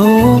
Hmm.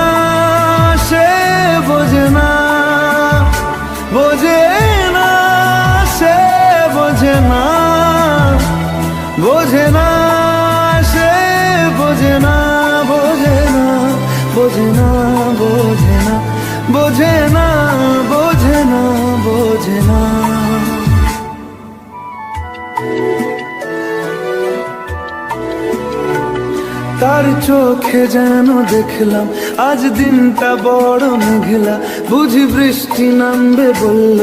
না, বোঝে না বোঝে না বোঝে না বোঝে না। তার চোখে যেন দেখলাম, আজ দিনটা বড় মেঘলা। বুঝি বৃষ্টি নামবে বলল,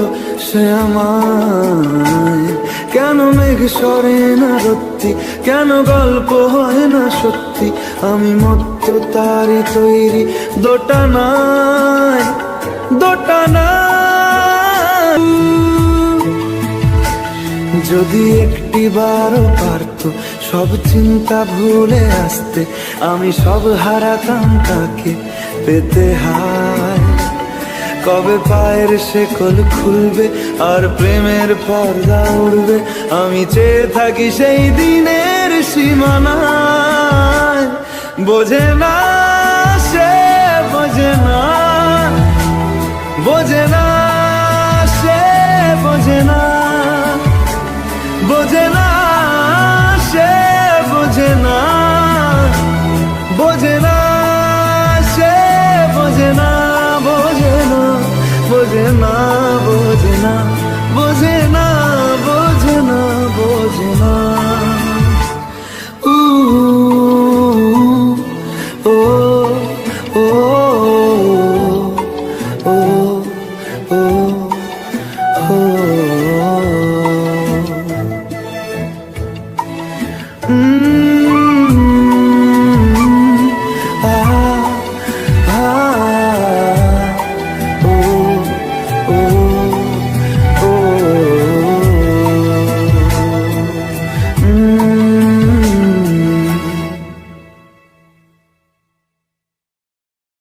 সে আমায়। কেন মেঘ সরে না সত্যি কেন গল্প হয় না সত্যি? আমি মত্ত তৈরি, দোটা নাই দোটা নাই। যদি একটি বারও পারত, সব চিন্তা ভুলে আসতে, আমি সব হারাতাম তাকে পেতে হায় কবে পায়ের শেকল খুলবে আর প্রেমের পর্দা উড়বে? আমি চেয়ে থাকি সেই দিনের সীমানায়। বোঝে না সে, বোঝে না। বোঝে না সে, বোঝে না। বোঝে না বোঝে না বোঝে না বোঝে না বোঝে না বোঝে না উ Mm-hmm.